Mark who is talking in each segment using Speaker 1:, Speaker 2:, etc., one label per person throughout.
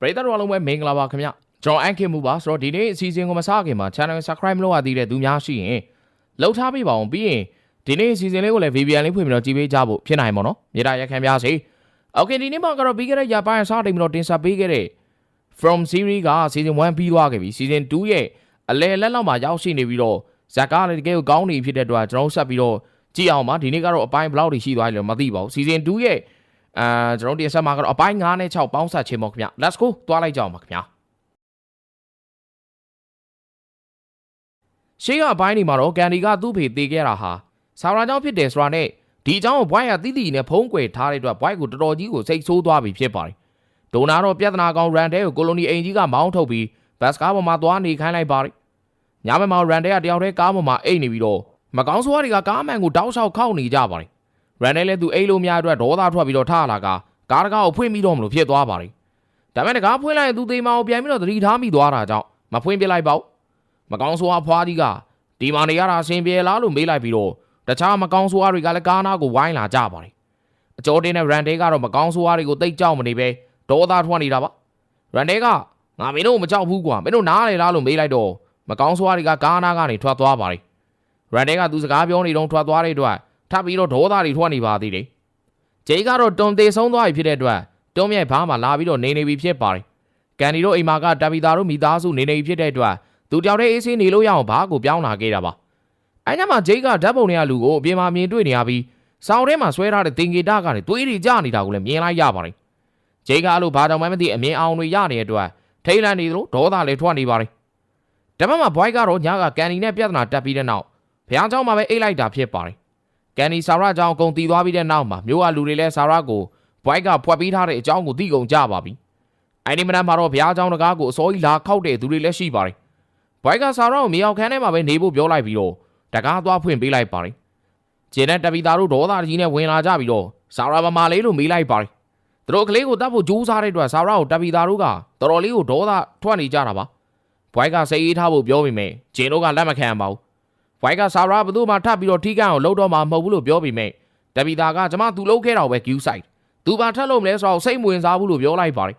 Speaker 1: ပရိသတ်တော်လုံးပဲမင်္ဂလာပါခင်ဗျကျွန်တော်အန်ခင်မှုပါဆိုတော့ဒီနေ့အစီအစဉ်ကိုမစခင်မှာ channel subscribe မလုပ်ရသေးတဲ့သူများရှိရင်လှုပ်ထားပေးပါအောင်ပြီးရင်ဒီနေ့အစီအစဉ်လေးကိုလည်း VPN လေးဖွင့်ပြီးတော့ကြည့်ပေးကြဖို့ဖြစ်နိုင်ပါတော့မြေတားရက်ခံပြစေโอเคဒီနေ့မှာကတော့ပြီးခဲ့တဲ့ရပိုင်းစတင်ပြီးတော့တင်ဆက်ပေးခဲ့တဲ့ From Series က Season 1ပြီးသွားခဲ့ပြီ Season 2ရဲ့အလယ်လက်လောက်မှာရောက်ရှိနေပြီးတော့ဇက်ကားလည်းတကယ်ကိုကောင်းနေဖြစ်တဲ့အတွက်ကျွန်တော်ဆက်ပြီးတော့ကြည့်အောင်ပါဒီနေ့ကတော့အပိုင်းဘယ်လောက်ထိရှိသွားလဲမသိပါဘူး Season 2ရဲ့ အာကျွန်တော်တင်ဆက်မှာကတော့အပိုင်း9နဲ့6ပေါင်းဆက်ခြင်းပေါ့ခင်ဗျ Let's go သွားလိုက်ကြအောင်ပါခင်ဗျာရှေးကအပိုင်းဒီမှာတော့ကန်ဒီကသူ့ဖေတေခဲ့တာဟာဆာရာကြောင့်ဖြစ်တယ်ဆိုတာနဲ့ဒီအကြောင်းကိုဘွိုင်းကတိတိနဲ့ဖုံးကွယ်ထားတဲ့အတွက်ဘွိုင်းကိုတော်တော်ကြီးကိုစိတ်ဆိုးသွားပြီဖြစ်ပါတယ်ဒိုနာတော့ပြဿနာကောင်ရန်တဲကိုကိုလိုနီအိမ်ကြီးကမောင်းထုတ်ပြီးဘတ်စကားပေါ်မှာသွားနေခိုင်းလိုက်ပါတယ်ညမမောင်ရန်တဲကတယောက်တည်းကားပေါ်မှာအိတ်နေပြီးတော့မကောင်းဆိုးတွေကကားမန်ကိုတောက်လျှောက်ခောက်နေကြပါတယ် ရန်တဲလည်းသူအိတ်လို့များအတွက်ဒေါသထွက်ပြီးတော့ထလာကကားတကားကိုဖွင့်ပြီးတော့မလို့ဖြစ်သွားပါတယ်ဒါပေမဲ့တကားဖွင့်လိုက်ရင်သူသေးမအောင်ပြန်ပြီးတော့သတိထားမိသွားတာကြောင့်မဖွင့်ပြလိုက်ပါဘူးမကောင်းဆိုးအဖွားကြီးကဒီမာနေရတာအဆင်ပြေလားလို့မေးလိုက်ပြီးတော့တခြားမကောင်းဆိုးတွေကလည်းကားနာကိုဝိုင်းလာကြပါတယ်အကျော်တင်းနဲ့ရန်တဲကတော့မကောင်းဆိုးတွေကိုတိတ်ကြောက်မနေပဲဒေါသထွက်နေတာပါရန်တဲကငါမင်းတို့မကြောက်ဘူးကွာမင်းတို့နားလေလားလို့မေးလိုက်တော့မကောင်းဆိုးတွေကကားနာကနေထွက်သွားပါတယ်ရန်တဲကသူစကားပြောနေတော့ထွက်သွားတဲ့အတွက် ထပ်ပြီးတော့ဒေါသတွေထွက်နေပါသေးတယ်ဂျေးကတော့တုံသေးဆုံးသွားပြီဖြစ်တဲ့အတွက်တုံးမြိုက်ဘားမှာလာပြီးတော့နေနေပြီဖြစ်ပါတယ်ကန်ဒီတို့အိမ်မာကတပီတာတို့မိသားစုနေနေပြီဖြစ်တဲ့အတွက်သူတယောက်တည်းအေးဆေးနေလို့ရအောင်ဘားကိုပြောင်းလာခဲ့တာပါအဲညမှာဂျေးကဓာတ်ပုံတွေကလူကိုအပြင်မှာမြင်တွေ့နေရပြီးစောင်းထဲမှာဆွဲထားတဲ့တင်ဂီတာကနေသွေးတွေကျနေတာကိုလည်းမြင်လိုက်ရပါတယ်ဂျေးကအဲ့လိုဘာကြောင့်မှမသိအမြင်အောင်တွေရနေတဲ့အတွက်ထိတ်လန့်နေသလိုဒေါသလည်းထွက်နေပါတယ်တပတ်မှာဘွိုက်ကတော့ညကကန်ဒီနဲ့ပြဿနာတက်ပြီးတဲ့နောက်ဘုရားเจ้าမှာပဲအိတ်လိုက်တာဖြစ်ပါတယ် ကန်ဒီဆာရာကြောင့်အကုန်တည်သွားပြီးတဲ့နောက်မှာမြို့ကလူတွေလည်းဆာရာကိုဘွိုက်ကဖွက်ပြီးထားတဲ့အကြောင်းကိုသိကုန်ကြပါပြီ။အဲဒီမနက်မှာတော့ဘုရားကျောင်းတကားကိုအစိုးရလာခောက်တဲ့သူတွေလည်းရှိပါတယ်။ဘွိုက်ကဆာရာကိုမြေအောင်ခန်းထဲမှာပဲနေဖို့ပြောလိုက်ပြီးတော့တကားသွားဖွင့်ပေးလိုက်ပါတယ်။ဂျင်းနဲ့တပီတာတို့ဒေါသကြီးနဲ့ဝင်လာကြပြီးတော့ဆာရာမမလေးလို့မေးလိုက်ပါတယ်။သူတို့ကလေးကိုတတ်ဖို့ကြိုးစားတဲ့အတွက်ဆာရာကိုတပီတာတို့ကတော်တော်လေးကိုဒေါသထွက်နေကြတာပါ။ဘွိုက်ကစိတ်အေးထားဖို့ပြောပေမဲ့ဂျင်းတို့ကလက်မခံပါဘူး ဘွိုက်ကဆာရဘသူမှထပ်ပြီးတော့ထိကန်အောင်လှုပ်တော့မှာမဟုတ်ဘူးလို့ပြောပေမဲ့တပီတာကကျမသူလှုပ်ခဲ့တော့ပဲ Q side သူဘာထက်လို့မလဲဆိုတော့စိတ်မဝင်စားဘူးလို့ပြောလိုက်ပါတယ်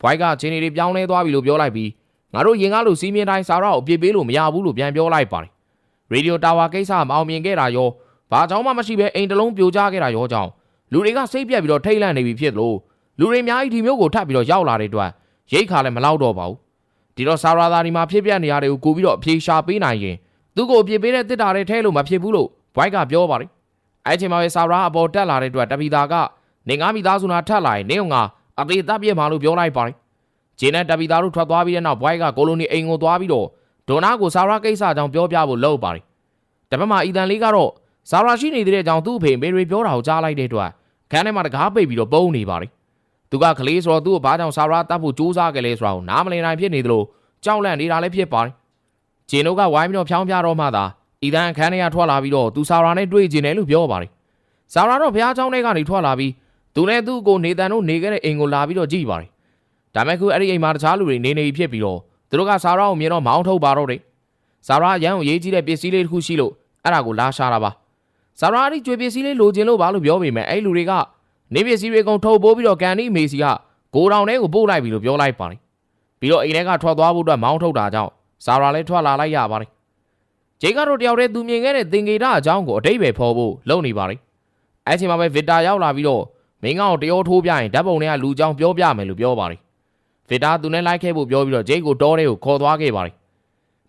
Speaker 1: ဘွိုက်ကချင်းတွေပြောင်းလဲသွားပြီလို့ပြောလိုက်ပြီးငါတို့ရင်ကားလို့စီးမြင်တိုင်းဆာရကိုအပြစ်ပေးလို့မရဘူးလို့ပြန်ပြောလိုက်ပါတယ်ရေဒီယိုတာဝါကိစ္စမအောင်မြင်ခဲ့တာရောဘာကြောင့်မှမရှိဘဲအိမ်တလုံးပြိုကျခဲ့တာရောကြောင့်လူတွေကစိတ်ပြက်ပြီးတော့ထိတ်လန့်နေပြီဖြစ်လို့လူတွေအများကြီးဒီမျိုးကိုထပ်ပြီးတော့ရောက်လာတဲ့အတွက်ရိတ်ခါလည်းမလောက်တော့ပါဘူးဒီတော့ဆာရာသာဒီမှာဖြစ်ပြနေရတဲ့ကိုကိုပြီးတော့အပြေရှာပေးနိုင်ရင် သူ့ကိုအပြစ်ပေးတဲ့တစ်တာတွေထဲလို့မဖြစ်ဘူးလို့ဘွိုက်ကပြောပါတယ်အဲ့ချိန်မှာပဲဆာရာအပေါ်တက်လာတဲ့အတွက်တပီတာကနေငါမိသားစုနာထပ်လာရင်နေုံကအသေးတပ်ပြစ်မှာလို့ပြောလိုက်ပါတယ်ဂျင်းနဲ့တပီတာတို့ထွက်သွားပြီးတဲ့နောက်ဘွိုက်ကကိုလိုနီအိမ်ကိုသွားပြီးတော့ဒေါနာကိုဆာရာကိစ္စအကြောင်းပြောပြဖို့လုပ်ပါတယ်တပတ်မှာအီတန်လေးကတော့ဆာရာရှိနေတဲ့အကြောင်းသူ့အဖေမေရီပြောတာကိုကြားလိုက်တဲ့အတွက်ခန်းထဲမှာတကားပိတ်ပြီးတော့ပုံနေပါတယ်သူကကလေးဆိုတော့သူ့ကိုဘာကြောင့်ဆာရာတတ်ဖို့ကြိုးစားကြလဲဆိုတာကိုနားမလည်နိုင်ဖြစ်နေသလိုကြောက်လန့်နေတာလည်းဖြစ်ပါတယ် ဂျင်းတို့ကဝိုင်းပြီးတော့ဖြောင်းပြတော့မှသာအီတန်အခန်းထဲကထွက်လာပြီးတော့သူဆာရာနဲ့တွေ့ကျင်တယ်လို့ပြောပါတယ်ဆာရာတော့ဘုရားကျောင်းထဲကနေထွက်လာပြီးသူနဲ့သူ့ကိုနေတန်တို့နေခဲ့တဲ့အိမ်ကိုလာပြီးတော့ကြည့်ပါတယ်ဒါမဲ့ခုအဲ့ဒီအိမ်မှာတခြားလူတွေနေနေဖြစ်ပြီးတော့သူတို့ကဆာရာကိုမြင်တော့မောင်းထုတ်ပါတော့တယ်ဆာရာရန်ကိုရေးကြည့်တဲ့ပစ္စည်းလေးတစ်ခုရှိလို့အဲ့ဒါကိုလာရှာတာပါဆာရာဒီကျွေပစ္စည်းလေးလိုချင်လို့ပါလို့ပြောပေမဲ့အဲ့လူတွေကနေပစ္စည်းတွေကုန်ထုတ်ပိုးပြီးတော့ကန်နီမေစီကဂိုတောင်ထဲကိုပို့လိုက်ပြီလို့ပြောလိုက်ပါတယ်ပြီးတော့အိမ်ထဲကထွက်သွားဖို့အတွက်မောင်းထုတ်တာကြောင့် ဆာရာလည်းထွက်လာလိုက်ရပါတယ်ဂျေကတော့တယောက်တည်းသူမြင်ခဲ့တဲ့သင်္ကေတအကြောင်းကိုအတိတ်ပဲဖော်ဖို့လုပ်နေပါတယ်အဲ့ချိန်မှာပဲဗစ်တာရောက်လာပြီးတော့မင်းကောင်တရောထိုးပြရင်ဓာတ်ပုံတွေကလူကြောင်ပြောပြမယ်လို့ပြောပါတယ်ဗစ်တာသူနဲ့လိုက်ခဲ့ဖို့ပြောပြီးတော့ဂျေကိုတောထဲကိုခေါ်သွားခဲ့ပါတယ်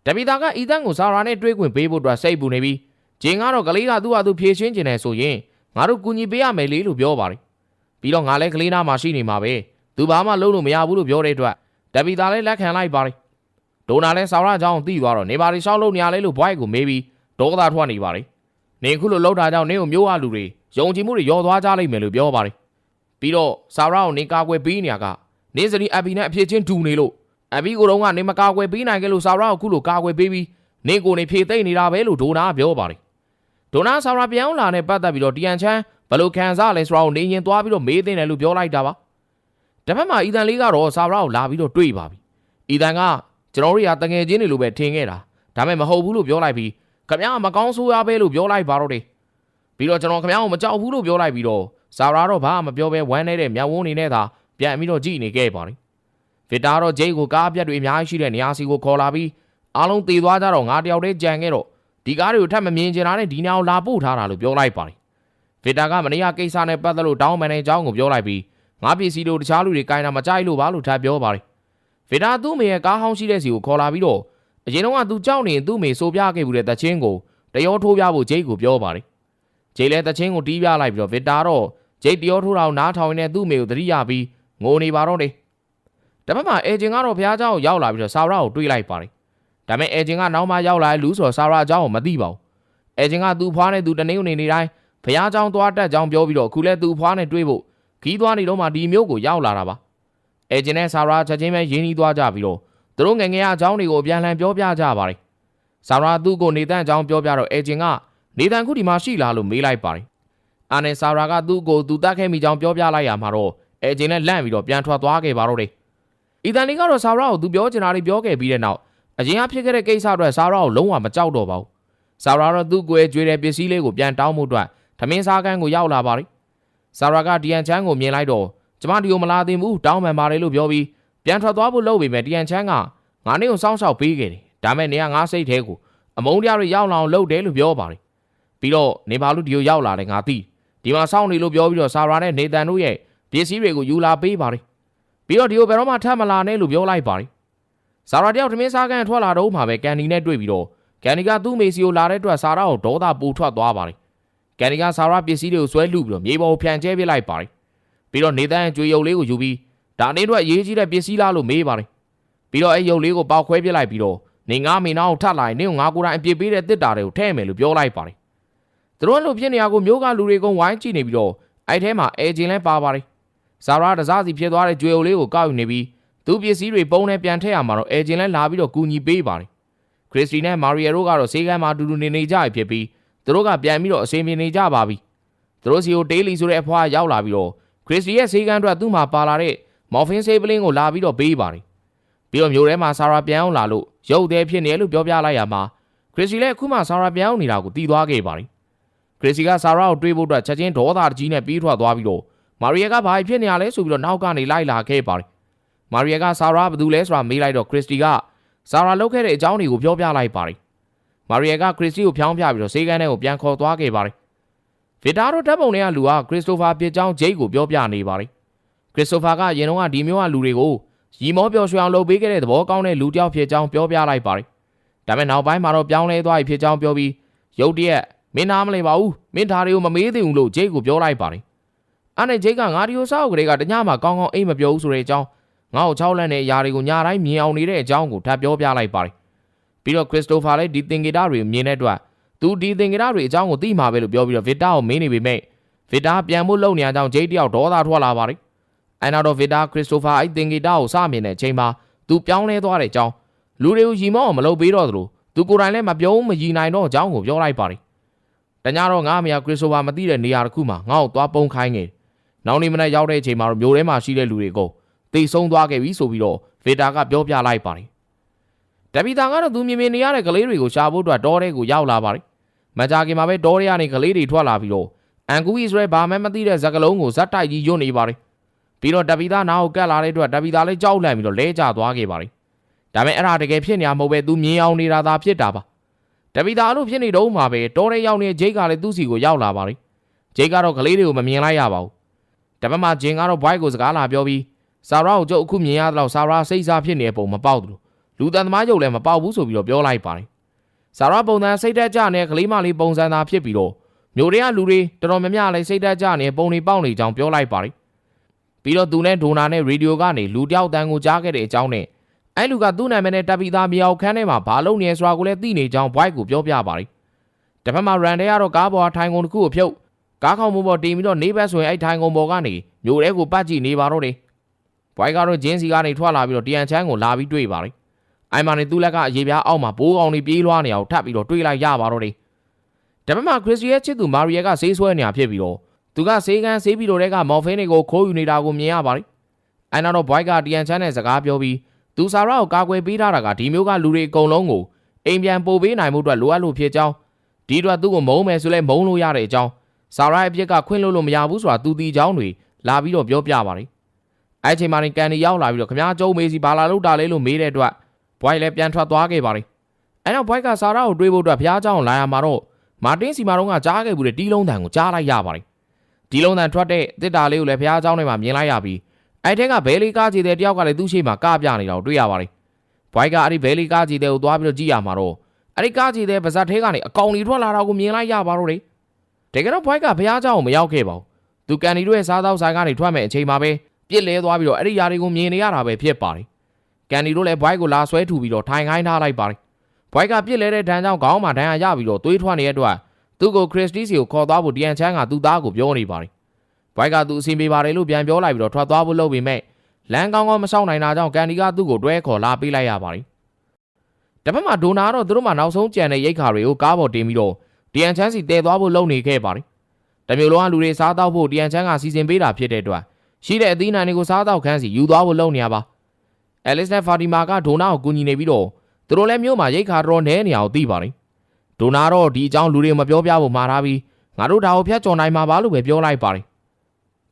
Speaker 1: တပီတာကအီသန်ကိုဆာရာနဲ့တွေ့ခွင့်ပေးဖို့အတွက်စိတ်ပူနေပြီးဂျင်းကတော့ကလေးကသူ့ဟာသူဖြည့်ရှင်းကျင်တယ်ဆိုရင်ငါတို့ကူညီပေးရမယ်လေလို့ပြောပါတယ်ပြီးတော့ငါလည်းကလေးနားမှာရှိနေမှာပဲသူဘာမှလုပ်လို့မရဘူးလို့ပြောတဲ့အတွက်တပီတာလည်းလက်ခံလိုက်ပါတယ် ဒိုနာလည်းဆာရာကြောင့်သိသွားတော့နေပါရီရှောက်လို့နေရလဲလို့ဘွိုက်ကိုမေးပြီးဒေါသထွက်နေပါတယ်နေခုလိုလောက်တာကြောင့်နေကိုမျိုးအလူတွေယုံကြည်မှုတွေရောသွားကြလိမ့်မယ်လို့ပြောပါတယ်ပြီးတော့ဆာရာကိုနေကာကွယ်ပေးနေရကနေစရီအဘီနဲ့အဖြစ်ချင်းတူနေလို့အဘီကိုတော့ကနေမကာကွယ်ပေးနိုင်ခဲ့လို့ဆာရာကိုခုလိုကာကွယ်ပေးပြီးနေကိုနေဖြေသိမ့်နေတာပဲလို့ဒိုနာကပြောပါတယ်ဒိုနာဆာရာပြောင်းလာနဲ့ပတ်သက်ပြီးတော့တီယန်ချန်ဘယ်လိုခံစားလဲဆိုတာကိုနေရင်သွားပြီးတော့မေးသိတယ်လို့ပြောလိုက်တာပါတစ်ဖက်မှာအီသန်လေးကတော့ဆာရာကိုလာပြီးတော့တွေ့ပါပြီအီသန်က ကျွန်တော်တို့ရာတငယ်ချင်းတွေလိုပဲထင်ခဲ့တာဒါပေမဲ့မဟုတ်ဘူးလို့ပြောလိုက်ပြီးခမရမကောင်းဆိုးရပဲလို့ပြောလိုက်ပါတော့တယ်ပြီးတော့ကျွန်တော်ခမရကိုမကြောက်ဘူးလို့ပြောလိုက်ပြီးတော့ဇာရာတော့ဘာမှမပြောဘဲဝမ်းနေတဲ့မြောက်ဝန်းနေနဲ့သာပြန်ပြီးတော့ကြည့်နေခဲ့ပါတယ်ဗဗစ်တာတော့ဂျိတ်ကိုကားအပြက်တွေအများကြီးရှိတဲ့နေရာစီကိုခေါ်လာပြီးအားလုံးတေသွားကြတော့ငါတယောက်တည်းကြံခဲ့တော့ဒီကားတွေကိုထပ်မမြင်ချင်တာနဲ့ဒီနေရာကိုလာပို့ထားတာလို့ပြောလိုက်ပါတယ်ဗစ်တာကမနေ့ကကိစ္စနဲ့ပတ်သက်လို့တောင်းပန်တဲ့အကြောင်းကိုပြောလိုက်ပြီးငါပစ္စည်းတို့တခြားလူတွေကင်တာမကြိုက်လို့ပါလို့ထပ်ပြောပါတယ် ဗစ်တာသူ့မေရဲ့ကားဟောင်းရှိတဲ့စီကိုခေါ်လာပြီးတော့အရင်တော့ကသူကြောက်နေရင်သူ့မေဆိုပြခဲ့မှုတဲ့တချင်းကိုတရောထိုးပြဖို့ဂျိတ်ကိုပြောပါတယ်ဂျိတ်လည်းတချင်းကိုတီးပြလိုက်ပြီးတော့ဗစ်တာတော့ဂျိတ်တရောထိုးတာကိုနားထောင်နေတဲ့သူ့မေကိုသတိရပြီးငိုနေပါတော့တယ် တပတ်မှာအေဂျင်ကတော့ဘုရားเจ้าကိုရောက်လာပြီးတော့ဆာရာကိုတွေးလိုက်ပါတယ်။ဒါပေမဲ့အေဂျင်ကနောက်မှရောက်လာတဲ့လူဆိုတော့ဆာရာအเจ้าကိုမသိပါဘူး။အေဂျင်ကသူ့ဖွားနဲ့သူတနေုံနေနေတိုင်းဘုရားเจ้าသွားတက်ကြောင်းပြောပြီးတော့အခုလဲသူ့ဖွားနဲ့တွေးဖို့ခီးသွားနေတော့မှဒီမျိုးကိုရောက်လာတာပါ။ ။အေဂျင်နဲ့ဆာရာချက်ချင်းပဲရင်းနှီးသွားကြပြီးတော့သူတို့ငငယ်အကြောင်းတွေကိုပြန်လှန်ပြောပြကြပါတယ်။ဆာရာသူ့ကိုနေတန်အကြောင်းပြောပြတော့အေဂျင်ကနေတန်ခုဒီမှာရှိလားလို့မေးလိုက်ပါတယ်။အာနဲ့ဆာရာကသူ့ကိုသူတတ်ခဲ့မိကြောင်းပြောပြလိုက်ရမှာတော့အေဂျင်နဲ့လန့်ပြီးတော့ပြန်ထွက်သွားခဲ့ပါတော့တယ်။အီတန်လေးကတော့ဆာရာကိုသူပြောချင်တာတွေပြောခဲ့ပြီးတဲ့နောက်အရင်ကဖြစ်ခဲ့တဲ့ကိစ္စအတွက်ဆာရာကိုလုံးဝမကြောက်တော့ပါဘူး။ဆာရာတော့သူ့ကိုယ်ကျွေးတဲ့ပစ္စည်းလေးကိုပြန်တောင်းမှုအတွက်ထမင်းစားကန်းကိုရောက်လာပါတယ်။ဆာရာကဒီယန်ချမ်းကိုမြင်လိုက်တော့ ကျမဒီကိုမလာသင့်ဘူးတောင်းပန်ပါတယ်လို့ပြောပြီးပြန်ထွက်သွားဖို့လုပ်ပေမဲ့ဒီယန်ချန်ကငါနေကိုစောင့်ရှောက်ပေးခဲ့တယ်။ဒါမဲ့နေကငါစိတ်ထဲကိုအမုန်းတရားတွေရောက်လာအောင်လုပ်တယ်လို့ပြောပါတယ်။ပြီးတော့နေပါလို့ဒီကိုရောက်လာတယ်ငါသိဒီမှာစောင့်နေလို့ပြောပြီးတော့ဆာရာနဲ့နေတန်တို့ရဲ့ပစ္စည်းတွေကိုယူလာပေးပါတယ်။ပြီးတော့ဒီကိုဘယ်တော့မှထပ်မလာနဲ့လို့ပြောလိုက်ပါတယ်။ဆာရာတယောက်ထမင်းစားကန်ထွက်လာတော့မှပဲကန်ဒီနဲ့တွေ့ပြီးတော့ကန်ဒီကသူ့မေစီကိုလာတဲ့အတွက်ဆာရာကိုဒေါသပူထွက်သွားပါတယ်။ကန်ဒီကဆာရာပစ္စည်းတွေကိုဆွဲလူပြီးတော့မြေပေါ်ကိုဖြန့်ကျဲပစ်လိုက်ပါတယ်။ ပြီးတော့နေတန်းကြွေရုပ်လေးကိုယူပြီးဒါအနေနဲ့အရေးကြီးတဲ့ပစ္စည်းလားလို့မေးပါတယ်။ပြီးတော့အဲ့ရုပ်လေးကိုပေါက်ခွဲပစ်လိုက်ပြီးတော့နေငါမင်းနောက်ထပ်လာရင်နင့်ကိုငါကိုယ်တိုင်အပြစ်ပေးတဲ့တစ်တာတွေကိုထဲ့မယ်လို့ပြောလိုက်ပါတယ်။သူတို့အဲ့လိုဖြစ်နေရကိုမျိုးကလူတွေကဝိုင်းကြည့်နေပြီးတော့အဲ့ထဲမှာအဲဂျင်လဲပါပါတယ်။ဇာရာတစားစီဖြစ်သွားတဲ့ကြွေအိုလေးကိုကောက်ယူနေပြီးသူပစ္စည်းတွေပုံနဲ့ပြန်ထည့်ရမှာတော့အဲဂျင်လဲလာပြီးတော့ကူညီပေးပါတယ်ခရစ်စတီနဲ့မာရီယယ်တို့ကတော့ဈေးကမ်းမှာအတူတူနေနေကြရဖြစ်ပြီးသူတို့ကပြန်ပြီးတော့အဆင်ပြေနေကြပါပြီသူတို့စီကိုတေးလီဆိုတဲ့အဖွားရောက်လာပြီးတော့ခ ရစ်စတီရဲ့ဈေးကမ်းအတွက်သူ့မှာပါလာတဲ့မော်ဖင်ဆေးပလင်းကိုလာပြီးတော့ပေးပါတယ်ပြီးတော့မျိုးထဲမှာဆာရာပြန်အောင်လာလို့ရုပ်သေးဖြစ်နေလို့ပြောပြလိုက်ရမှာခရစ်စတီလည်းအခုမှဆာရာပြန်အောင်နေတာကိုတီးသွားခဲ့ပါတယ်ခရစ်စတီကဆာရာကိုတွေးဖို့အတွက်ချက်ချင်းဒေါသတကြီးနဲ့ပြီးထွက်သွားပြီးတော့မာရီယာကဘာဖြစ်နေရလဲဆိုပြီးတော့နောက်ကနေလိုက်လာခဲ့ပါတယ်။မာရီယာကဆာရာဘာတူလဲဆိုတာမေးလိုက်တော့ခရစ်စတီကဆာရာလုပ်ခဲ့တဲ့အကြောင်းတွေကိုပြောပြလိုက်ပါတယ်။မာရီယာကခရစ်စတီကိုဖျောင်းပြပြီးတော့ဈေးကန်းထဲကိုပြန်ခေါ်သွားခဲ့ပါတယ်။ ဗီတာတို့ဓာတ်ပုံတွေကလူကခရစ်စတိုဖာပြစ်ကြောင်းဂျိတ်ကိုပြောပြနေပါတယ်။ခရစ်စတိုဖာကရင်တော့ကဒီမျိုးကလူတွေကိုရီမောပျော်ရွှင်အောင်လုပ်ပေးခဲ့တဲ့သဘောကောင်းတဲ့လူတစ်ယောက်ဖြစ်ကြောင်းပြောပြလိုက်ပါတယ်။ဒါပေမဲ့နောက်ပိုင်းမှာတော့ပြောင်းလဲသွားပြီဖြစ်ကြောင်းပြောပြီးရုတ်တရက်မင်းနားမလဲပါဘူး။မင်းသားတွေကိုမမေးသေးဘူးလို့ဂျိတ်ကိုပြောလိုက်ပါတယ်။အဲ့နဲ့ဂျိတ်ကငါဒီကိုစောက်ကလေးကတညမှာကောင်းကောင်းအိမ်မပြောဘူးဆိုတဲ့အကြောင်းငါ့ကိုချောက်လန့်တဲ့အရာတွေကိုညာတိုင်းမြင်အောင်နေတဲ့အကြောင်းကိုထပ်ပြောပြလိုက်ပါတယ်ပြီးတော့ခရစ်စတိုဖာလည်းဒီသင်္ကေတတွေကိုမြင်တဲ့အတွက် သူဒီသင်္ကေတတွေအကြောင်းကိုသိမှာပဲလို့ပြောပြီးတော့ဗစ်တာကိုမင်းနေပေမဲ့ဗစ်တာပြန်ဖို့လုပ်နေတဲ့အကြောင်းဂျိတ်တယောက်ဒေါသထွက်လာပါတယ်အဲ့နောက်တော့ဗစ်တာခရစ်စတိုဖာအဲ့သင်္ကေတကိုစမြင်တဲ့အချိန်မှာသူပြောင်းလဲသွားတဲ့အကြောင်းလူတွေကိုရီမောအောင်မလုပ်ပေးတော့သလိုသူကိုယ်တိုင်လည်းမပြုံးမရီနိုင်တော့အကြောင်းကိုပြောလိုက်ပါတယ်တညတော့ငါအမေကခရစ်စတိုဖာမသိတဲ့နေရာတစ်ခုမှာငါ့ကိုသွားပုံခိုင်းနေတယ်နောက်နေ့မနက်ရောက်တဲ့အချိန်မှာတော့မျိုးထဲမှာရှိတဲ့လူတွေကိုတိတ်ဆုံးသွားခဲ့ပြီဆိုပြီးတော့ဗေတာကပြောပြလိုက်ပါတယ်။တပီတာကတော့သူမြင်မြင်နေရတဲ့ကလေးတွေကိုရှာဖို့အတွက်တောထဲကိုရောက်လာပါတယ်။ မကြခင်မှာပဲတောထဲကနေကလေးတွေထွက်လာပြီးတော့အန်ကူအစ္စရေးဘာမှမသိတဲ့ဇက်ကလုံးကိုဇက်တိုက်ကြီးယွတ်နေပါတယ်။ပြီးတော့တပီတာနားကိုကတ်လာတဲ့အတွက်တပီတာလည်းကြောက်လန့်ပြီးတော့လဲကျသွားခဲ့ပါတယ်။ဒါပေမဲ့အဲ့ဒါတကယ်ဖြစ်နေမှာမဟုတ်ပဲသူမြင်အောင်နေတာသာဖြစ်တာပါ။တပီတာအဲ့လိုဖြစ်နေတော့မှပဲတောထဲရောက်နေတဲ့ဂျိတ်ကလည်းသူ့စီကိုရောက်လာပါတယ်။ဂျိတ်ကတော့ကလေးတွေကိုမမြင်လိုက်ရပါဘူး။တပတ်မှဂျင်ကတော့ဘွိုက်ကိုစကားလာပြောပြီးဆာရာကိုကျုပ်အခုမြင်ရတော့ဆာရာစိတ်စားဖြစ်နေတဲ့ပုံမပေါက်ဘူးလူတန်သမားကျုပ်လည်းမပေါက်ဘူးဆိုပြီးတော့ပြောလိုက်ပါတယ် ဆာရာပုံစံစိတ်တက်ကြနေတဲ့ကလေးမလေးပုံစံသာဖြစ်ပြီးတော့မျိုးတွေကလူတွေတော်တော်များများလည်းစိတ်တက်ကြနေတဲ့ပုံတွေပေါက်နေကြောင်းပြောလိုက်ပါတယ်ပြီးတော့သူနဲ့ဒိုနာနဲ့ရေဒီယိုကနေလူတယောက်တန်ကိုကြားခဲ့တဲ့အကြောင်းနဲ့အဲ့လူကသူ့နာမည်နဲ့တပ်ပြီးသားမြောက်ခန်းထဲမှာဘာလုပ်နေလဲဆိုတာကိုလည်းသိနေကြောင်းဘွိုက်ကိုပြောပြပါတယ်တစ်ဖက်မှာရန်တဲကတော့ကားပေါ်ထိုင်ကုန်တစ်ခုကိုဖြုတ်ကားခေါင်မှုပေါ်တင်ပြီးတော့နေဘက်ဆိုရင်အဲ့ထိုင်ကုန်ပေါ်ကနေမျိုးတဲကိုပတ်ကြည့်နေပါတော့တယ်။ဘွိုက်ကတော့ဂျင်းစီကနေထွက်လာပြီးတော့တရန်ချမ်းကိုလာပြီးတွေ့ပါတယ်။ အိုင်မာနေသူ့လက်ကအရေးပြားအောက်မှာဘိုးကောင်တွေပြေးလွှားနေအောင်ထပ်ပြီးတော့တွေ့လိုက်ရပါတော့တယ်။ဒါပေမဲ့ခရစ်စတီရဲ့ချစ်သူမာရီယာကဆေးဆွဲနေတာဖြစ်ပြီးတော့သူကဆေးကန်းဆေးပြီးတော့တဲ့ကမော်ဖင်းတွေကိုခိုးယူနေတာကိုမြင်ရပါတယ်။အဲနောက်တော့ဘွိုက်ကတရန်ချမ်းနဲ့စကားပြောပြီးသူဆာရာကိုကာကွယ်ပေးထားတာကဒီမျိုးကလူတွေအကုန်လုံးကိုအိမ်ပြန်ပို့ပေးနိုင်မှုအတွက်လိုအပ်လို့ဖြစ်ကြောင်းဒီအတွက်သူ့ကိုမုန်းမယ်ဆိုလဲမုန်းလို့ရတဲ့အကြောင်းဆာရာရဲ့အပြစ်ကခွင့်လို့လို့မရဘူးဆိုတာသူတီချောင်းတွေလာပြီးတော့ပြောပြပါတယ်အဲ့ချိန်မှာနေကန်ဒီရောက်လာပြီးတော့ခမားကျုံမေးစီဘာလာလို့တာလဲလို့မေးတဲ့အတွက် ဘွိုက်လည်းပြန်ထွက်သွားခဲ့ပါတယ်အဲ့တော့ဘွိုက်ကစာရာကိုတွေးဖို့အတွက်ဖျားเจ้าကိုလာရမှာတော့မာတင်းစီမာတော့ကကြားခဲ့ဘူးတဲ့တီးလုံးတန်ကိုကြားလိုက်ရပါတယ်ဒီလုံးတန်ထွက်တဲ့တစ်တာလေးကိုလည်းဖျားเจ้าနဲ့မှမြင်လိုက်ရပြီးအဲ့ထဲကဘဲလီကားကြီးတဲ့တယောက်ကလည်းသူ့ရှိမှကပြနေတာကိုတွေ့ရပါတယ်ဘွိုက်ကအဲ့ဒီဘဲလီကားကြီးတဲ့ကိုသွားပြီးတော့ကြည့်ရမှာတော့အဲ့ဒီကားကြီးတဲ့ပါဇက်ထဲကနေအကောင်ကြီးထွက်လာတာကိုမြင်လိုက်ရပါတော့လေတကယ်တော့ဘွိုက်ကဖျားเจ้าကိုမရောက်ခဲ့ပါဘူးသူကန်ဒီတို့ရဲ့စားသောက်ဆိုင်ကနေထွက်မဲ့အချိန်မှာပဲပြစ်လဲသွားပြီးတော့အဲ့ဒီຢာတွေကိုမြင်နေရတာပဲဖြစ်ပါတယ် ကန်ဒီတို့လည်းဘွိုက်ကိုလာဆွဲထူပြီးတော့ထိုင်ခိုင်းထားလိုက်ပါတယ်ဘွိုက်ကပြစ်လဲတဲ့ဒဏ်ကြောင့်ခေါင်းမှာဒဏ်ရာရပြီးတော့သွေးထွက်နေတဲ့အတွက်သူ့ကိုခရစ်စတီစီကိုခေါ်သွားဖို့ဒီအန်ချန်ကသူ့သားကိုပြောနေပါတယ်ဘွိုက်ကသူအစီအပြေပါတယ်လို့ပြန်ပြောလိုက်ပြီးတော့ထွက်သွားဖို့လုပ်ပေမဲ့လမ်းကောင်းကောင်းမဆောင်နိုင်တာကြောင့်ကန်ဒီကသူ့ကိုတွဲခေါ်လာပေးလိုက်ရပါတယ်တစ်ဖက်မှာဒိုနာကတော့သူတို့မှနောက်ဆုံးကြံတဲ့ရိတ်ခါတွေကိုကားပေါ်တင်ပြီးတော့ဒီအန်ချန်စီတည်သွားဖို့လုပ်နေခဲ့ပါတယ်တမျိုးလုံးကလူတွေစားတော့ဖို့ဒီအန်ချန်ကစီစဉ်ပေးတာဖြစ်တဲ့အတွက်ရှိတဲ့အသီးနှံတွေကိုစားတော့ခန်းစီယူသွားဖို့လုပ်နေရပါ အဲလစ်နဲ့ဖာတီမာကဒိုနာကိုကူညီနေပြီးတော့သူတို့လည်းမြို့မှာရိတ်ခါတော်နဲနေအောင်သိပါတယ်ဒိုနာတော့ဒီအကြောင်းလူတွေမပြောပြဖို့မှာထားပြီးငါတို့ဒါကိုဖျက်ချော်နိုင်မှာပါလို့ပဲပြောလိုက်ပါတယ်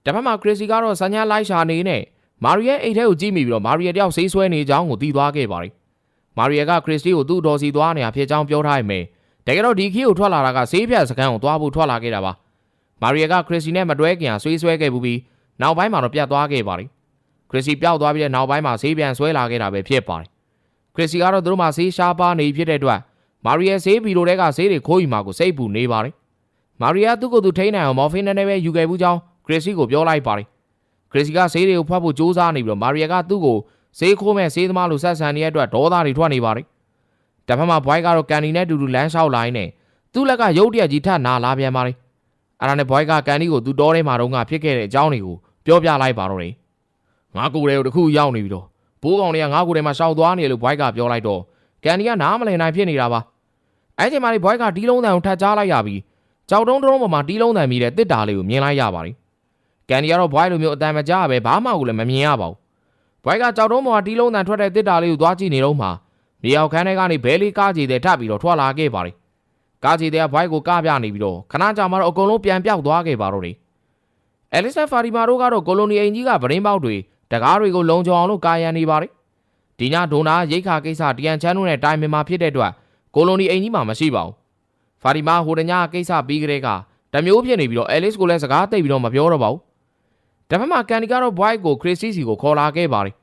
Speaker 1: တစ်ဖက်မှာခရစ်စီကတော့ဆန်ညာလိုက်ရှာနေနဲ့မာရီရဲ့အိတ်ထဲကိုကြည့်မိပြီးတော့မာရီရဲ့တယောက်ဆေးဆွဲနေကြောင်းကိုသိသွားခဲ့ပါတယ်မာရီယာကခရစ်စတီကိုသူ့တော်စီသွားနေတာဖြစ်ကြောင်းပြောထားရမယ်တကယ်တော့ဒီခီကိုထွက်လာတာကဆေးဖြတ်စကန်ကိုသွားဖို့ထွက်လာခဲ့တာပါမာရီယာကခရစ်စီနဲ့မတွဲခင်ဆွေးဆွဲခဲ့ဘူးပြီးနောက်ပိုင်းမှာတော့ပြတ်သွားခဲ့ပါတယ် ခရစ်စီပျောက်သွားပြီးတဲ့နောက်ပိုင်းမှာဆေးပြန်ဆွဲလာခဲ့တာပဲဖြစ်ပါတယ်ခရစ်စီကတော့သူတို့မှာဆေးရှားပါနေဖြစ်တဲ့အတွက်မာရီယာဆေးဘီလိုတွေကဆေးတွေခိုးယူမှာကိုစိတ်ပူနေပါတယ်မာရီယာသူ့ကိုယ်သူထိန်းနိုင်အောင်မော်ဖင်နဲ့ပဲယူခဲ့ဘူးကြောင်းခရစ်စီကိုပြောလိုက်ပါတယ်ခရစ်စီကဆေးတွေကိုဖတ်ဖို့ကြိုးစားနေပြီးတော့မာရီယာကသူ့ကိုဆေးခိုးမဲ့ဆေးသမားလိုဆက်ဆံနေတဲ့အတွက်ဒေါသတွေထွက်နေပါတယ်တဖက်မှာဘွိုက်ကတော့ကန်ဒီနဲ့တူတူလမ်းလျှောက်လာရင်းနဲ့သူ့လက်ကရုတ်တရက်ကြီးထနာလာပြန်ပါတယ်အဲ့ဒါနဲ့ဘွိုက်ကကန်ဒီကိုသူတော်ထဲမှာတော့ကဖြစ်ခဲ့တဲ့အကြောင်းတွေကိုပြောပြလိုက်ပါတော့တယ် ငါကိုယ်တွေကိုတခုရောက်နေပြီတော့ဘိုးကောင်တွေကငါကိုယ်ထဲမှာရှောက်သွားနေတယ်လို့ဘွိုက်ကပြောလိုက်တော့ကန်ဒီကနားမလည်နိုင်ဖြစ်နေတာပါအဲ့ချိန်မှာဒီဘွိုက်ကတီးလုံးတန်ကိုထပ်ကြားလိုက်ရပြီးကြောက်တုံးတုံးပေါ်မှာတီးလုံးတန်မိတဲ့တစ်တာလေးကိုမြင်လိုက်ရပါတယ်ကန်ဒီကတော့ဘွိုက်လိုမျိုးအတန်မကြားပဲဘာမှကိုလည်းမမြင်ရပါဘူးဘွိုက်ကကြောက်တုံးပေါ်မှာတီးလုံးတန်ထွက်တဲ့တစ်တာလေးကိုသွားကြည့်နေတော့မှမြေအောင်ခန်းထဲကနေဘဲလေးကားကြီးတဲ့ထပ်ပြီးတော့ထွက်လာခဲ့ပါတယ်ကားကြီးတဲ့ဘွိုက်ကိုကပြနေပြီးတော့ခဏကြာမှတော့အကုန်လုံးပြန်ပြောက်သွားခဲ့ပါတော့တယ်အဲလစ်ဆက်ဖာဒီမာတို့ကတော့ကိုလိုနီအိမ်ကြီးကဗရင်းပေါက်တွေ တကားတွေကိုလုံခြုံအောင်လို့ကာယံနေပါတယ်ဒီညဒိုနာရိတ်ခါကိစ္စတရန်ချမ်းတို့နဲ့တိုင်ပင်မှာဖြစ်တဲ့အတွက်ကိုလိုနီအိမ်ကြီးမှာမရှိပါဘူးဖာဒီမာဟိုတညကိစ္စပြီးကလေးကတမျိုးဖြစ်နေပြီးတော့အဲလစ်ကိုလည်းစကားသိပ်ပြီးတော့မပြောတော့ပါဘူးတပတ်မှာကန်ဒီကတော့ဘွိုက်ကိုခရစ်စီစီကိုခေါ်လာခဲ့ပါတယ်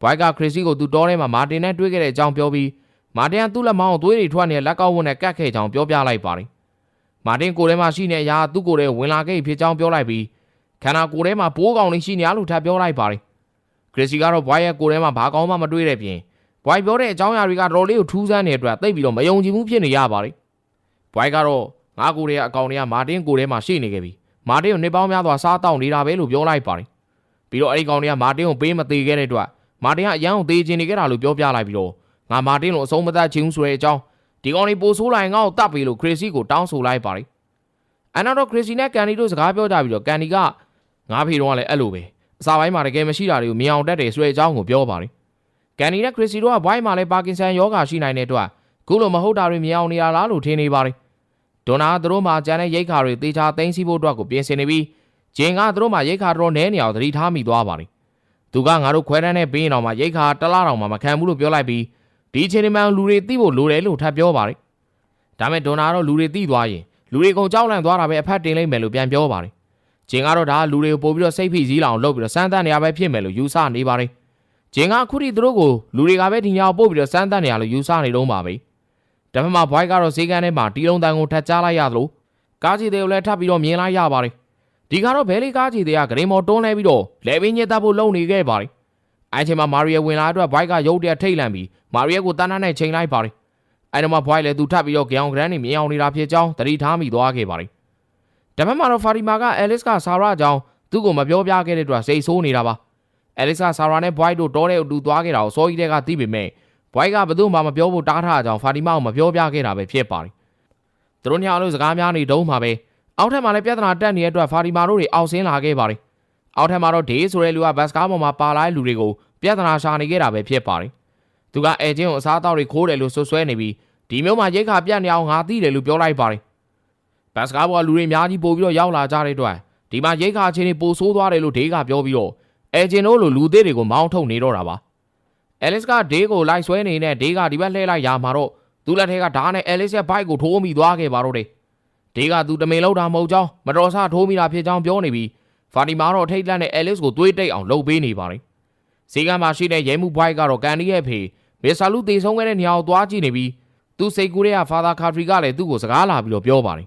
Speaker 1: ဘွိုက်ကခရစ်စီကိုသူတောထဲမှာမာတင်နဲ့တွေ့ခဲ့တဲ့အကြောင်းပြောပြီးမာတင်ကသူ့လက်မောင်းကိုသွေးတွေထွက်နေတဲ့လက်ကောက်ဝတ်နဲ့ကတ်ခဲ့ကြောင်းပြောပြလိုက်ပါတယ်မာတင်ကိုယ်ထဲမှာရှိနေအရာသူ့ကိုယ်ထဲဝင်လာခဲ့ဖြစ်ကြောင်းပြောလိုက်ပြီးခန္ဓာကိုယ်ထဲမှာပိုးကောင်လေးရှိနေရလို့ထပ်ပြောလိုက်ပါတယ် ခရစ်စီကတော့ဘွိုက်ရဲ့ကိုယ်ထဲမှာဘာကောင်းမှမတွေ့တဲ့ပြင်ဘွိုက်ပြောတဲ့အကြောင်းအရာတွေကတော်လေးကိုထူးဆန်းနေတဲ့အတွက်သိပ်ပြီးတော့မယုံကြည်မှုဖြစ်နေရပါတယ်ဘွိုက်ကတော့ငါကိုယ်ရဲ့အကောင်တွေကမာတင်ကိုယ်ထဲမှာရှိနေခဲ့ပြီမာတင်ကိုနှစ်ပေါင်းများစွာစားတောက်နေတာပဲလို့ပြောလိုက်ပါတယ်ပြီးတော့အဲ့ဒီကောင်တွေကမာတင်ကိုပေးမသေးခဲ့တဲ့အတွက်မာတင်ကအရန်ကိုသေးချင်နေခဲ့တာလို့ပြောပြလိုက်ပြီးတော့ငါမာတင်ကိုအဆုံးမသတ်ချင်ဆိုတဲ့အကြောင်းဒီကောင်တွေပိုဆိုးလိုက်ငါ့ကိုတတ်ပြီလို့ခရစ်စီကိုတောင်းဆိုလိုက်ပါတယ်အနောက်တော့ခရစ်စီနဲ့ကန်ဒီတို့စကားပြောကြပြီးတော့ကန်ဒီကငါဖေတော့ကလည်းအဲ့လိုပဲ အစာပိုင်းမှာတကယ်မရှိတာတွေကိုမြင်အောင်တတ်တယ်ဆိုတဲ့အကြောင်းကိုပြောပါတယ်ကန်ဒီနဲ့ခရစ်စီတို့ကဘွိုင်းမှာလည်းပါကင်ဆန်ယောဂါရှိနိုင်တဲ့အတွက်ခုလိုမဟုတ်တာတွေမြင်အောင်နေရလားလို့ထင်နေပါတယ်ဒွန်နာသူတို့မှာကျန်တဲ့ရိတ်ခါတွေတေချာသိမ်းစီဖို့အတွက်ကိုပြင်ဆင်နေပြီးဂျင်ကသူတို့မှာရိတ်ခါတော်နဲနေအောင်သတိထားမိသွားပါတယ်သူကငါတို့ခွဲတန်းနဲ့ပေးရင်တော့မှရိတ်ခါတလားတောင်မှမခံဘူးလို့ပြောလိုက်ပြီးဒီအချိန်ဒီမှန်လူတွေသိဖို့လိုတယ်လို့ထပ်ပြောပါတယ်ဒါမဲ့ဒွန်နာတော့လူတွေသိသွားရင်လူတွေကုန်ကြောက်လန့်သွားတာပဲအဖက်တင်လိုက်မယ်လို့ပြန်ပြောပါတယ် ဂျင်ကတော့ဒါလူတွေကိုပို့ပြီးတော့စိတ်ဖိစီးလောင်လုပ်ပြီးတော့စမ်းသပ်နေရပဲဖြစ်မယ်လို့ယူဆနေပါတယ်ဂျင်ကအခုထိသူတို့ကိုလူတွေကပဲဒီညောင်ပို့ပြီးတော့စမ်းသပ်နေရလို့ယူဆနေတော့ပါပဲဒါမှမဘွိုက်ကတော့ဈေးကန်းထဲမှာတီလုံးတန်ကိုထပ်ကြားလိုက်ရသလိုကားကြီးတွေကိုလည်းထပ်ပြီးတော့မြင်လိုက်ရပါတယ်ဒီကတော့ဘဲလီကားကြီးတွေကဂရင်မော်တွန်းလဲပြီးတော့လဲပင်းညက်တပ်ဖို့လုပ်နေခဲ့ပါတယ်အဲချိန်မှာမာရီယာဝင်လာအတွက်ဘွိုက်ကရုတ်တရက်ထိတ်လန့်ပြီးမာရီယာကိုတန်းတန်းနဲ့ချိန်လိုက်ပါတယ်အဲတော့မှဘွိုက်လည်းသူထပ်ပြီးတော့ကြောင်ဂရန်နေမြင်အောင်နေတာဖြစ်ကြောင်းသတိထားမိသွားခဲ့ပါတယ် ဒါမှမဟုတ်ဖာရီမာကအဲလစ်ကဆာရာကြောင်းသူ့ကိုမပြောပြခဲ့တဲ့အတွက်စိတ်ဆိုးနေတာပါအဲလစ်ကဆာရာနဲ့ဘွိုက်တို့တောတဲ့အတူသွားခဲ့တာကိုစောကြီးတဲ့ကသိပေမဲ့ဘွိုက်ကဘယ်သူမှမပြောဖို့တားထားကြောင်းဖာတီမာကိုမပြောပြခဲ့တာပဲဖြစ်ပါတယ်သူတို့ညအလို့စကားများနေတုံးမှာပဲအောက်ထပ်မှာလည်းပြဿနာတက်နေတဲ့အတွက်ဖာတီမာတို့တွေအောက်ဆင်းလာခဲ့ပါတယ်အောက်ထပ်မှာတော့ဒေးဆိုတဲ့လူကဘတ်စကားပေါ်မှာပါလာတဲ့လူတွေကိုပြဿနာရှာနေခဲ့တာပဲဖြစ်ပါတယ်သူကအဲချင်းကိုအစားအသောက်တွေခိုးတယ်လို့ဆွဆွဲနေပြီးဒီမျိုးမှာရိတ်ခါပြတ်နေအောင်ငါသိတယ်လို့ပြောလိုက်ပါတယ် ဘတ်စကားပေါ်ကလူတွေအများကြီးပို့ပြီးတော့ရောက်လာကြတဲ့အတွက်ဒီမှာရိတ်ခါချင်းတွေပိုဆိုးသွားတယ်လို့ဒေးကပြောပြီးတော့အဲဂျင်တို့လိုလူသေးတွေကိုမောင်းထုတ်နေတော့တာပါအဲလစ်ကဒေးကိုလိုက်ဆွဲနေတဲ့ဒေးကဒီဘက်လှည့်လိုက်ရမှာတော့သူ့လက်ထဲကဓာတ်နဲ့အဲလစ်ရဲ့ဘိုက်ကိုထိုးမိသွားခဲ့ပါတော့တယ်ဒေးကသူတမင်လောက်တာမဟုတ်ကြောင်းမတော်ဆထိုးမိတာဖြစ်ကြောင်းပြောနေပြီးဖာတီမာတော့ထိတ်လန့်တဲ့အဲလစ်ကိုသွေးတိတ်အောင်လှုပ်ပေးနေပါတယ်ဈေးကမှာရှိတဲ့ရဲမှုဘိုက်ကတော့ကန်ဒီရဲ့ဖေမစ္စတာလူတေဆုံးခဲ့တဲ့နေရာကိုသွားကြည့်နေပြီးသူစိတ်ကူးတဲ့ဖာသာကာထရီကလည်းသူ့ကိုစကားလာပြီးတော့ပြောပါတယ်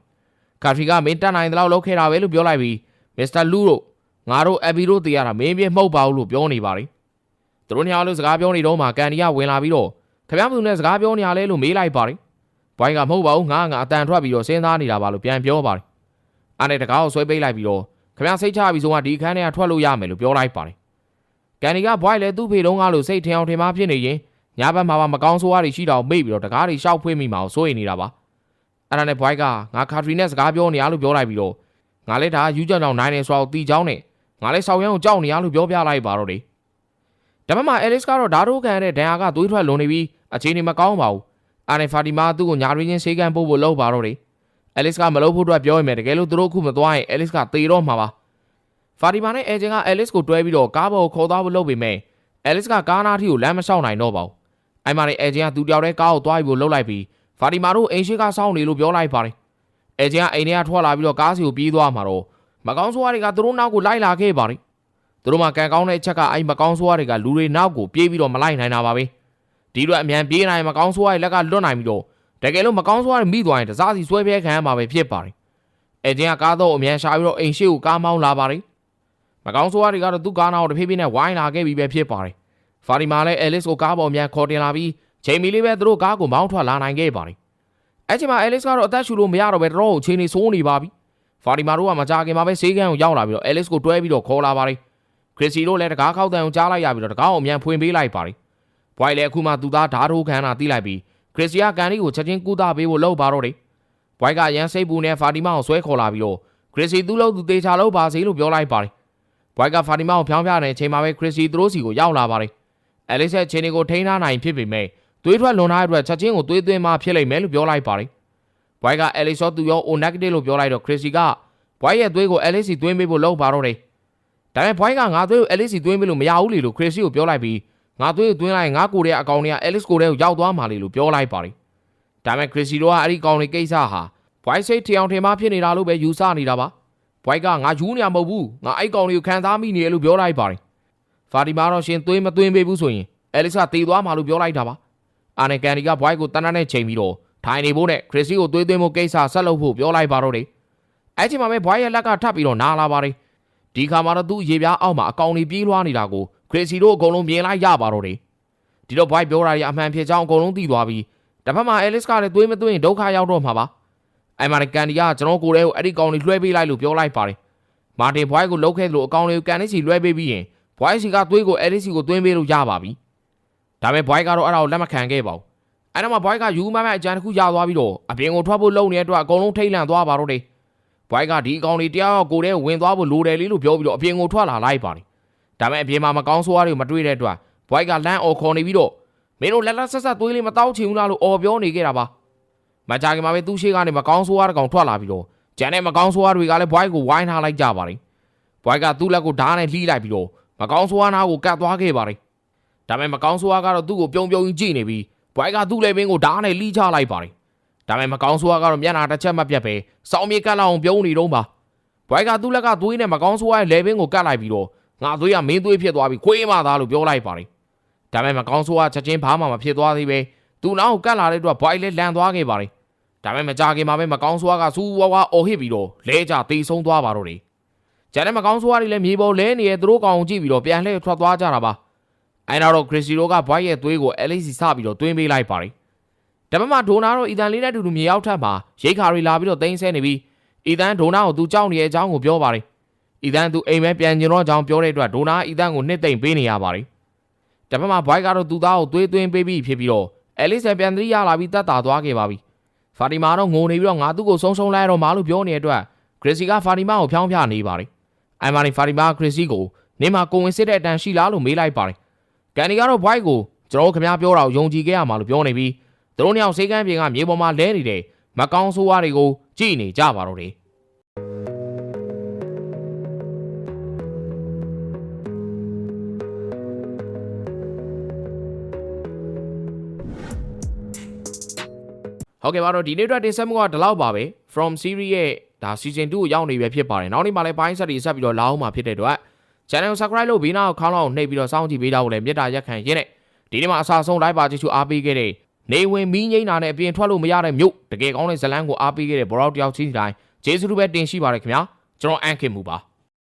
Speaker 1: ကာထရီကမင်းတက်နိုင်တဲ့လောက်လုပ်ခဲ့တာပဲလို့ပြောလိုက်ပြီးမစ္စတာလူတို့ငါတို့အဘီတို့တရားတာမင်းပြမှုတ်ပါဘူးလို့ပြောနေပါတယ်။သူတို့ညောင်လို့စကားပြောနေတော့မှကန်ဒီကဝင်လာပြီးတော့ခင်ဗျားမသူနဲ့စကားပြောနေရလဲလို့မေးလိုက်ပါတယ်။ဘွိုင်းကမဟုတ်ပါဘူးငါငါအတန်ထွက်ပြီးတော့စဉ်းစားနေတာပါလို့ပြန်ပြောပါတယ်။အဲ့နဲ့တကားကိုဆွဲပိတ်လိုက်ပြီးတော့ခင်ဗျားစိတ်ချပြီးဆိုမှဒီခန်းထဲကထွက်လို့ရမယ်လို့ပြောလိုက်ပါတယ်။ကန်ဒီကဘွိုင်းလည်းသူ့ဖေတုံးကလို့စိတ်ထင်အောင်ထင်မှဖြစ်နေရင်ညဘက်မှာမကောင်းဆိုးရတွေရှိတော့မိတ်ပြီးတော့တကားတွေရှောက်ဖွေးမိမှာကိုစိုးရိမ်နေတာပါ။ အဲ့ဒါနဲ့ဘွိုင်းကငါခါထရီနဲ့စကားပြောနေရလို့ပြောလိုက်ပြီးတော့ငါလည်းဒါယူကြောင်ကြောင်နိုင်နေဆိုတော့တီချောင်းနဲ့ငါလည်းဆောက်ရမ်းကိုကြောက်နေရလို့ပြောပြလိုက်ပါတော့တယ်။ဒါပေမဲ့အဲလစ်ကတော့ဓာတ်ထိုးခံရတဲ့ဒဏ်ရာကသွေးထွက်လွန်နေပြီးအခြေအနေမကောင်းပါဘူး။အာနေဖာတီမာသူ့ကိုညာရင်းချင်းဆေးကန်ပို့ဖို့လုပ်ပါတော့တယ်။အဲလစ်ကမလုပ်ဖို့အတွက်ပြောရင်တကယ်လို့သူတို့ခုမသွားရင်အဲလစ်ကသေတော့မှာပါ။ဖာတီမာနဲ့အဲဂျင်ကအဲလစ်ကိုတွဲပြီးတော့ကားပေါ်ကိုခေါ်သွားဖို့လုပ်ပေမဲ့အဲလစ်ကကားနာထီကိုလမ်းမလျှောက်နိုင်တော့ပါဘူး။အဲ့မှာနေအဲဂျင်ကသူတယောက်တည်းကားကိုသွားပြီးဖို့လုပ်လိုက်ပြီး ဖာတီမာတို့အိမ်ရှိကစောင့်နေလို့ပြောလိုက်ပါတယ်။အဲဂျင်ကအိမ်ထဲကထွက်လာပြီးတော့ကားစီကိုပြေးသွားမှာတော့မကောင်းဆိုးရတွေကသူတို့နောက်ကိုလိုက်လာခဲ့ပါတယ်။သူတို့မှကန်ကောင်းတဲ့အချက်ကအဲ့မကောင်းဆိုးရတွေကလူတွေနောက်ကိုပြေးပြီးတော့မလိုက်နိုင်တာပါပဲ။ဒီလိုအမြန်ပြေးနိုင်မကောင်းဆိုးရတွေလက်ကလွတ်နိုင်ပြီးတော့တကယ်လို့မကောင်းဆိုးရတွေမိသွားရင်တစားစီဆွဲပြဲခံရမှာပဲဖြစ်ပါတယ်။အဲချင်းကကားတော့အမြန်ရှာပြီးတော့အိမ်ရှိကိုကားမောင်းလာပါတယ်။မကောင်းဆိုးရတွေကတော့သူ့ကားနာကိုတဖြည်းဖြည်းနဲ့ဝိုင်းလာခဲ့ပြီးပဲဖြစ်ပါတယ်။ဖာဒီမာလည်းအဲလစ်ကိုကားပေါ်အမြန်ခေါ်တင်လာပြီး ချိန်မီလေးပဲသူတို့ကားကိုမောင်းထွက်လာနိုင်ခဲ့ပါတယ်။အဲ့ချိန်မှာအဲလစ်ကတော့အသက်ရှူလို့မရတော့ပဲတော်တော်ချိန်နေဆိုးနေပါပြီ။ဖာဒီမာတို့ကမကြခင်မှာပဲဆေးကန်းကိုရောက်လာပြီးတော့အဲလစ်ကိုတွဲပြီးတော့ခေါ်လာပါတယ်။ခရစ်စီတို့လည်းတကားခောက်တန်ကိုကြားလိုက်ရပြီးတော့တကားကိုအမြန်ဖွင့်ပေးလိုက်ပါတယ်။ဘွိုင်လည်းအခုမှသူသားဓာတ်ထိုးခန်းတာတီးလိုက်ပြီးခရစ်စီကကန်ဒီကိုချက်ချင်းကူးတာပေးဖို့လုပ်ပါတော့တယ်။ဘွိုင်ကရန်စိတ်ပူနဲ့ဖာတီမာကိုဆွဲခေါ်လာပြီးတော့ခရစ်စီသူ့လို့သူတေချာလို့ပါစေလို့ပြောလိုက်ပါတယ်။ဘွိုင်ကဖာတီမာကိုဖြောင်းပြတဲ့အချိန်မှာပဲခရစ်စီသူတို့စီကိုရောက်လာပါတယ်။အဲလစ်ရဲ့ချင်းတွေကိုထိန်းထားနိုင်ဖြစ်ပေမဲ့ သွေးထွက်လွန်ထားတဲ့အတွက်ချက်ချင်းကိုသွေးသွင်းမှဖြစ်လိမ့်မယ်လို့ပြောလိုက်ပါတယ်။ဘွိုင်ကအဲလစ်ရောသူရော O negative လို့ပြောလိုက်တော့ခရစ်စီကဘွိုင်ရဲ့သွေးကိုအဲလစ်စီသွင်းပေးဖို့လုပ်ပါတော့တယ်။ဒါပေမဲ့ဘွိုင်ကငါသွေးကိုအဲလစ်စီသွင်းပေးလို့မရဘူးလေလို့ခရစ်စီကိုပြောလိုက်ပြီးငါသွေးကိုသွင်းလိုက်ရင်ငါကိုယ်ရဲ့အကောင်တွေကအဲလစ်ကိုတဲ့ကိုရောက်သွားမှာလေလို့ပြောလိုက်ပါတယ်။ဒါပေမဲ့ခရစ်စီတို့ကအဲ့ဒီကောင်တွေကိစ္စဟာဘွိုင်စိတ်ထင်အောင်ထင်မှဖြစ်နေတာလို့ပဲယူဆနေတာပါ။ဘွိုင်ကငါယူနေမှာမဟုတ်ဘူး။ငါအဲ့ကောင်တွေကိုခံစားမိနေတယ်လို့ပြောလိုက်ပါတယ်။ဖာတီမာတော့ရှင်သွေးမသွင်းပေးဘူးဆိုရင်အဲလစ်ကတေသွားမှာလို့ပြောလိုက်တာပါ။ အာနေကန်ဒီကဘွိုင်ကိုတန်းတန်းနဲ့ချိန်ပြီးတော့ထိုင်နေဖို့နဲ့ခရစ်စီကိုသွေးသွင်းဖို့ကိစ္စဆက်လုပ်ဖို့ပြောလိုက်ပါတော့တယ်။အဲ့ချိန်မှာပဲဘွိုင်ရဲ့လက်ကထပ်ပြီးတော့နားလာပါတယ်။ဒီခါမှာတော့သူ့ရေပြားအောက်မှာအကောင်တွေပြေးလွှားနေတာကိုခရစ်စီတို့အကုန်လုံးမြင်လိုက်ရပါတော့တယ်။ဒီတော့ဘွိုင်ပြောတာကြီးအမှန်ဖြစ်ကြောင်းအကုန်လုံးသိသွားပြီးတစ်ဖက်မှာအဲလစ်ကလည်းသွေးမသွင်းရင်ဒုက္ခရောက်တော့မှာပါ။အဲ့မှာလည်းကန်ဒီကကျွန်တော်ကိုယ်တည်းကိုအဲ့ဒီကောင်တွေလွှဲပေးလိုက်လို့ပြောလိုက်ပါတယ်။မာတင်ဘွိုင်ကိုလုတ်ခဲ့သလိုအကောင်တွေကိုကန်နေစီလွှဲပေးပြီးရင်ဘွိုင်စီကသွေးကိုအဲလစ်စီကိုသွင်းပေးလို့ရပါပြီ။ ဒါပေမဲ့ဘွိုင်ကတော့အဲ့ဒါကိုလက်မခံခဲ့ပါဘူး။အဲ့တော့မှဘွိုင်ကယူမမအကြံတစ်ခုရသွားပြီးတော့အပြင်ကိုထွက်ဖို့လုပ်နေတဲ့အတွက်အကုန်လုံးထိတ်လန့်သွားပါတော့တယ်။ဘွိုင်ကဒီအကောင်တွေတရားရောက်ကိုယ်တည်းဝင်သွားဖို့လိုတယ်လေလို့ပြောပြီးတော့အပြင်ကိုထွက်လာလိုက်ပါတယ်။ဒါပေမဲ့အပြင်မှာမကောင်းဆိုးရတွေကိုမတွေ့တဲ့အတွက်ဘွိုင်ကလမ်းအော်ခေါ်နေပြီးတော့မင်းတို့လက်လက်ဆက်ဆက်သွေးလေးမတောက်ချင်ဘူးလားလို့အော်ပြောနေခဲ့တာပါ။မကြခင်မှာပဲသူ့ရှိကနေမကောင်းဆိုးရတဲ့ကောင်ထွက်လာပြီးတော့ကျန်တဲ့မကောင်းဆိုးရတွေကလည်းဘွိုင်ကိုဝိုင်းထားလိုက်ကြပါတယ်။ဘွိုင်ကသူ့လက်ကိုဓာတ်နဲ့လှီးလိုက်ပြီးတော့မကောင်းဆိုးရနာကိုကတ်သွားခဲ့ပါတယ်။ ဒါပေမဲ့မကောင်းဆိုးရကတော့သူ့ကိုပြုံးပြုံးကြီးကြည့်နေပြီးဘွိုင်ကသူ့လက်ပင်ကိုဓာတ်နဲ့လှီးချလိုက်ပါတယ်။ဒါပေမဲ့မကောင်းဆိုးရကတော့မျက်နှာတစ်ချက်မပြတ်ပဲစောင်းမြေကတ်လောက်အောင်ပြုံးနေတော့ပါ။ဘွိုင်ကသူ့လက်ကသွေးနဲ့မကောင်းဆိုးရရဲ့လက်ပင်ကိုကတ်လိုက်ပြီးတော့ငါသွေးကမင်းသွေးဖြစ်သွားပြီးခွေးမှသားလို့ပြောလိုက်ပါတယ်။ဒါပေမဲ့မကောင်းဆိုးရချက်ချင်းဘာမှမဖြစ်သွားသေးပဲသူ့နောက်ကိုကတ်လာတဲ့အတွက်ဘွိုင်လည်းလန်သွားခဲ့ပါတယ်။ဒါပေမဲ့မကြခင်မှာပဲမကောင်းဆိုးရကစူးဝါးဝါအော်ဟစ်ပြီးတော့လဲကြတေဆုံးသွားပါတော့တယ်။ကျန်တဲ့မကောင်းဆိုးရတွေလည်းမြေပေါ်လဲနေရဲ့သူတို့ကောင်ကိုကြည့်ပြီးတော့ပြန်လှည့်ထွက်သွားကြတာပါ။ အဲနောက်တော့ခရစ်စီရိုကဘွိုင်ရဲ့သွေးကိုအဲလိစီစပြီးတော့တွင်းပေးလိုက်ပါတယ်။ဒါပေမဲ့ဒိုနာတော့အီတန်လေးနဲ့အတူတူမြေရောက်ထပ်မှာရိတ်ခါတွေလာပြီးတော့တင်းဆဲနေပြီးအီတန်ဒိုနာကိုသူကြောက်နေတဲ့အကြောင်းကိုပြောပါတယ်။အီတန်သူအိမ်မဲပြန်ကျင်တော့အကြောင်းပြောတဲ့အတွက်ဒိုနာအီတန်ကိုနှစ်သိမ့်ပေးနေရပါတယ်။ဒါပေမဲ့ဘွိုင်ကတော့သူ့သားကိုသွေးသွင်းပေးပြီးဖြစ်ပြီးတော့အဲလိဆယ်ပြန်သတိရလာပြီးတတ်တာသွားခဲ့ပါပြီ။ဖာတီမာတော့ငိုနေပြီးတော့ငါသူ့ကိုဆုံးဆုံးလိုက်တော့မာလို့ပြောနေတဲ့အတွက်ခရစ်စီကဖာတီမာကိုဖြောင်းပြနေပါတယ်။အိုင်မာနီဖာတီမာခရစ်စီကိုနေမှာကိုဝင်စစ်တဲ့အတန်ရှိလားလို့မေးလိုက်ပါတယ်။ ကန်ဒီကတော့ white ကိုကျွန်တော်ခင်ဗျားပြောတာကိုယုံကြည်ခဲ့ရမှာလို့ပြောနေပြီးသူတို့နှစ်ယောက်စေကန်းပြင်ကမြေပေါ်မှာလဲနေတဲ့မကောင်းဆိုးဝါးတွေကိုကြည့်နေကြပါတော့တယ်ဟုတ်ကဲ့ပါတော့ဒီနေ့အတွက်တင်ဆက်မှုကဒီလောက်ပါပဲ from series ရဲ့ဒါ season 2ကိုရောက်နေပြီဖြစ်ပါတယ်နောက်နေ့မှလည်းပိုင်းဆက်တွေဆက်ပြီးတော့လာအောင်မှာဖြစ်တဲ့အတွက် channel ကို subscribe လုပ်ပြီးနောက်ခေါင်းလောက်နှိပ်ပြီးတော့စောင့်ကြည့်ပေးကြဖို့လည်းမေတ္တာရက်ခံရင်းနဲ့ဒီနေ့မှာအစားဆုံး live ပါကြည့်ရှုအားပေးခဲ့တဲ့နေဝင်မီးငိမ့်တာနဲ့အပြင်ထွက်လို့မရတဲ့မြို့တကယ်ကောင်းတဲ့ဇလန်းကိုအားပေးခဲ့တဲ့ဘောရောက်တယောက်ချင်းတိုင်းဂျေစုပဲတင်ရှိပါတယ်ခင်ဗျာကျွန်တော်အန်ခင်မူပါ